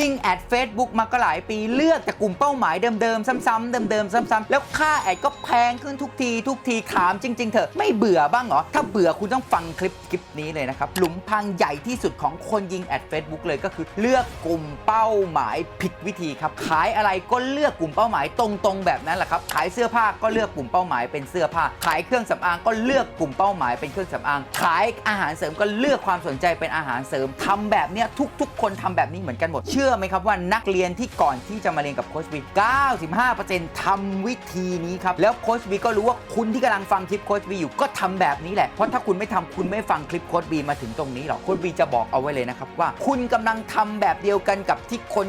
ยิงแอด Facebook มาก็หลายปีเลือกแต่กลุ่มเป้าหมายเดิมๆ ซ้ำๆเดิมๆซ้ำๆแล้วค่าแอดก็แพงขึ้นทุกที ทุกทีถามจริง ๆ เถอะไม่เบื่อบ้างเหรอ ถ้าเบื่อคุณต้องฟังคลิปคลิปนี้เลยนะครับ หลุมพรางใหญ่ที่สุดของคนยิงแอด Facebook เลยก็คือเลือกกลุ่มเป้าหมายผิดวิธีครับขายอะไรก็เลือกกลุ่มเป้าหมายตรงๆ แบบนั้นแหละครับขายเสื้อผ้าก็เลือกกลุ่มเป้าหมายเป็นเสื้อผ้า ขายเครื่องสำอางก็เลือกกลุ่มเป้าหมายเป็นเครื่องสำอาง ขายอาหารเสริมก็เลือกความสนใจเป็นอาหารเสริมทำแบบเนี้ยทุก ๆ คนทำแบบนี้เหมือนกันหมดเชื่อไหมครับว่านักเรียนที่ก่อนที่จะมาเรียนกับโค้ชบี95%ทำวิธีนี้ครับ แล้วโค้ชบีก็รู้ว่าคุณที่กำลังฟังคลิปโค้ชบีอยู่ก็ทำแบบนี้แหละ เพราะถ้าคุณไม่ทำคุณไม่ฟังคลิปโค้ชบีมาถึงตรงนี้หรอกโค้ชบีจะบอกเอาไว้เลยนะครับว่า คุณกำลังทำแบบเดียวกันกับที่คน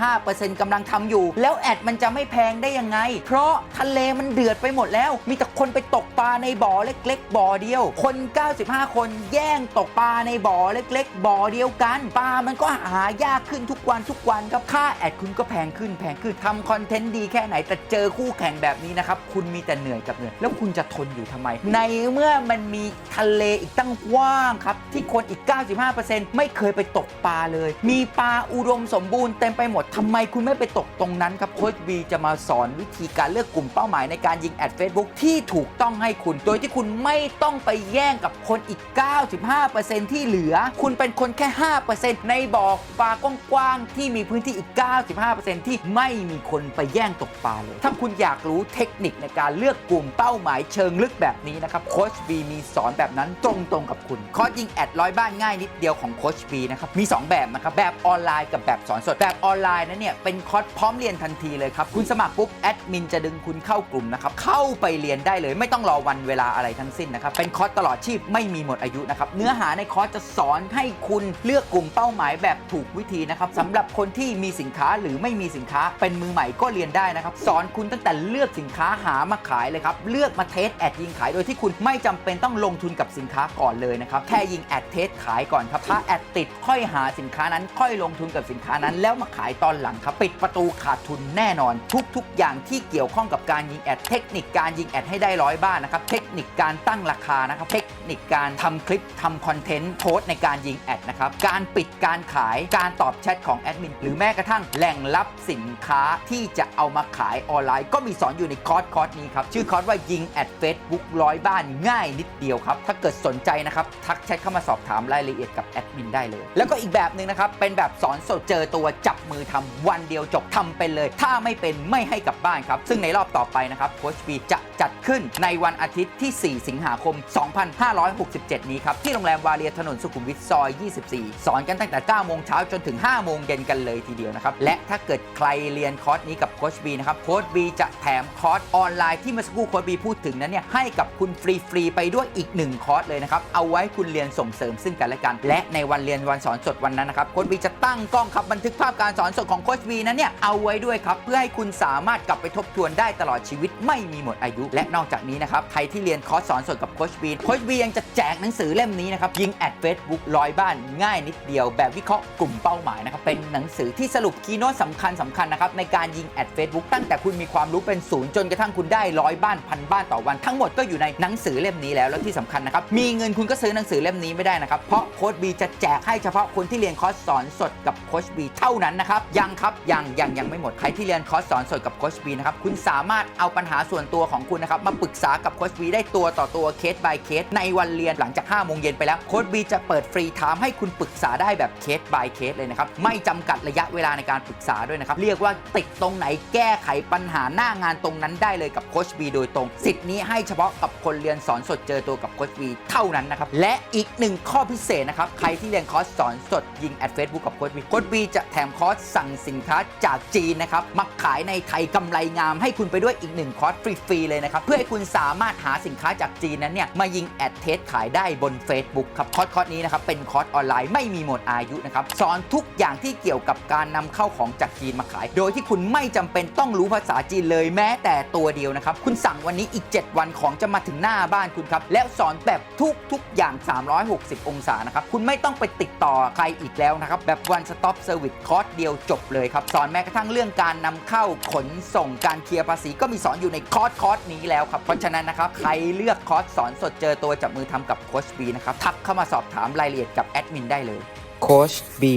95%กำลังทำอยู่ แล้วแอดมันจะไม่แพงได้ยังไง เพราะทะเลมันเดือดไปหมดแล้ว มีแต่คนไปตกปลาในบ่อเล็ก ๆ บ่อเดียว คน 95 คนแย่งตกปลาในบ่อเล็ก ๆ บ่อเดียวกันปลามันก็หายากขึ้นทุกวันทุกวันครับค่าแอดคุณก็แพงขึ้นแพงขึ้นทำคอนเทนต์ดีแค่ไหนแต่เจอคู่แข่งแบบนี้นะครับคุณมีแต่เหนื่อยกับเหนื่อยแล้วคุณจะทนอยู่ทำไม ในเมื่อมันมีทะเลอีกตั้งกว้างครับที่คนอีก 95%ไม่เคยไปตกปลาเลย มีปลาอุดมสมบูรณ์เต็มไปหมดทำไมคุณไม่ไปตกตรงนั้นครับโค้ชบีจะมาสอนวิธีการเลือกกลุ่มเป้าหมายในการยิงแอด Facebook ที่ถูกต้องให้คุณ โดยที่คุณไม่ต้องไปแย่งกับคนอีก 95%ที่เหลือ คุณเป็นคนแค่ 5%ในบ่อปลากว้างๆที่มีพื้นที่อีก 95%ที่ไม่มีคนไปแย่งตกปลาเลย ถ้าคุณอยากรู้เทคนิคในการเลือกกลุ่มเป้าหมายเชิงลึกแบบนี้นะครับโคชบีมีสอนแบบนั้นตรงๆกับคุณคอร์สยิงแอดร้อยบ้านง่ายนิดเดียวของโคชบีนะครับมี 2 แบบนะครับแบบออนไลน์กับแบบสอนสดแบบออนไลน์นั้นเนี่ยเป็นคอร์สพร้อมเรียนทันทีเลยครับคุณสมัครปุ๊บแอดมินจะดึงคุณเข้ากลุ่มนะครับเข้าไปเรียนได้เลย ไม่ต้องรอวันเวลาอะไรทั้งสิ้นนะครับเป็นคอร์สตลอดชีพไม่มีหมดอายุนะครับเนื้อหาในคอร์สจะสอนให้คุณเลือกกลุ่มเป้าหมายแบบถูกวิธีนะครับสำหรับคนที่มีสินค้าหรือไม่มีสินค้าเป็นมือใหม่ก็เรียนได้นะครับ สอนคุณตั้งแต่เลือกสินค้าหามาขายเลยครับ เลือกมาเทสแอดยิงขายโดยที่คุณไม่จำเป็นต้องลงทุนกับสินค้าก่อนเลยนะครับแค่ยิงแอดเทสขายก่อนครับถ้าแอดติดค่อยหาสินค้านั้น ค่อยลงทุนกับสินค้านั้น แล้วมาขายตอนหลังครับปิดประตูขาดทุนแน่นอน ทุกๆ อย่างที่เกี่ยวข้องกับการยิงแอดเทคนิคการยิงแอดให้ได้ร้อยบ้านนะครับเทคนิคการตั้งราคานะครับเทคนิคการทำคลิปทำคอนเทนต์โพสในการยิงแอดนะครับการปิดการขายการตอบแชทของแอดมิน หรือแม้กระทั่งแหล่งรับสินค้าที่จะเอามาขายออนไลน์ ก็มีสอนอยู่ในคอร์สคอร์สนี้ครับ ชื่อคอร์สว่ายิงแอดเฟซบุ๊กร้อยบ้านง่ายนิดเดียวครับ ถ้าเกิดสนใจนะครับ ทักแชทเข้ามาสอบถามรายละเอียดกับแอดมินได้เลย แล้วก็อีกแบบหนึ่งนะครับ เป็นแบบสอนสดเจอตัวจับมือทำวันเดียวจบทำเป็นเลย ถ้าไม่เป็นไม่ให้กลับบ้านครับซึ่งในรอบต่อไปนะครับโคชบีจะจัดขึ้นในวันอาทิตย์ที่ 4 สิงหาคม 2567 นี้ครับที่โรงแรมวาเรียถนนสุขุมวิทซอย 24 สอนกันตั้งแต่9โมงเช้าจนถึง5โมงเย็นกันเลยทีเดียวนะครับ และถ้าเกิดใครเรียนคอร์สนี้กับโคชบีนะครับโคชบีจะแถมคอร์สออนไลน์ที่เมื่อสักครู่โคชบีพูดถึงนั้นเนี่ยให้กับคุณฟรีๆไปด้วยอีก1คอร์สเลยนะครับเอาไว้คุณเรียนส่งเสริมซึ่งกันและกัน และในวันเรียนวันสอนสดวันนั้นนะครับโคชบีจะตั้งกล้องครับบันทึกภาพการสอนสดของโคชบีนั้นเนี่ยเอาไว้ด้วยครับเพื่อให้คุณสามารถกลับไปทบทวนได้ตลอดชีวิตไม่มีหมดอายุ และนอกจากนี้นะครับใครที่เรียนคอร์สสอนสดกับโคชบีโคชบียังจะแจกหนังสือเล่มนี้นะครับยิงแอดเฟซบุ๊กร้อยบ้านง่ายนิดเดียวแบบวิเคราะห์กลุ่มเป้าหมายนะครับเป็นหนังสือที่สรุปคีย์โน้ตสำคัญสำคัญนะครับในการยิงแอดเฟซบุ๊กตั้งแต่คุณมีความรู้เป็นศูนย์จนกระทั่งคุณได้ร้อยบ้านพันบ้านต่อวันทั้งหมดก็อยู่ในหนังสือเล่มนี้แล้วแล้วที่สำคัญนะครับมีเงินคุณก็ซื้อหนังสือเล่มนี้ไม่ได้นะครับเพราะโค้ชบีจะแจกให้เฉพาะคนที่เรียนคอร์สสอนสดกับโค้ชบีเท่านั้นนะครับยังครับยังยังยังไม่หมดใครที่เรียนคอร์สสอนสดกับโค้ชบีนะครับคุณสามารถเอาปัญหาส่วนตัวของคุณนะครับมาปรึกษากับโค้ชบีได้ตัวต่อตัวเคส by เคสในวันเรียนหลังจาก5โมงเย็นไปแล้วโค้ชบีจะเปิดฟรีไทม์ให้คุณปรึกษาได้แบบเคส by เคสเลยนะครับไม่จำกัดระยะเวลาในการปรึกษาด้วยนะครับ เรียกว่าติดตรงไหนแก้ไขปัญหาหน้างานตรงนั้นได้เลยกับโค้ชบีโดยตรง สิทธิ์นี้ให้เฉพาะกับคนเรียนสอนสดเจอตัวกับโค้ชบีเท่านั้นนะครับ และอีกหนึ่งข้อพิเศษนะครับ ใครที่เรียนคอร์สสอนสดยิงแอดเฟซบุ๊กกับโค้ชบีโค้ชบีจะแถมคอร์สสั่งสินค้าจากจีนนะครับมาขายในไทยกำไรงามให้คุณไปด้วยอีกหนึ่งคอร์สฟรีๆเลยนะครับเพื่อให้คุณสามารถหาสินค้าจากจีนนั้นเนี่ยมายิงแอดเทสขายได้บน Facebook ครับคอร์สคอร์สนี้นะครับเป็นคอร์สออนไลน์ไม่มีหมดอายุนะครับสอนทุกอย่างที่เกี่ยวกับการนำเข้าของจากจีนมาขาย โดยที่คุณไม่จำเป็นต้องรู้ภาษาจีนเลยแม้แต่ตัวเดียวนะครับ คุณสั่งวันนี้อีก 7 วันของจะมาถึงหน้าบ้านคุณครับ แล้วสอนแบบทุกทุกอย่าง 360 องศานะครับ คุณไม่ต้องไปติดต่อใครอีกแล้วนะครับ แบบ one stop service คอร์สเดียวจบเลยครับ สอนแม้กระทั่งเรื่องการนำเข้าขนส่งการเคลียร์ภาษีก็มีสอนอยู่ในคอร์สคอร์สนี้แล้วครับเพราะฉะนั้นนะครับใครเลือกคอร์สสอนสดเจอตัวจับมือทำกับโคชบีนะครับทักเข้ามาสอบถามรายละเอียดกับแอดมินได้เลยโคชบี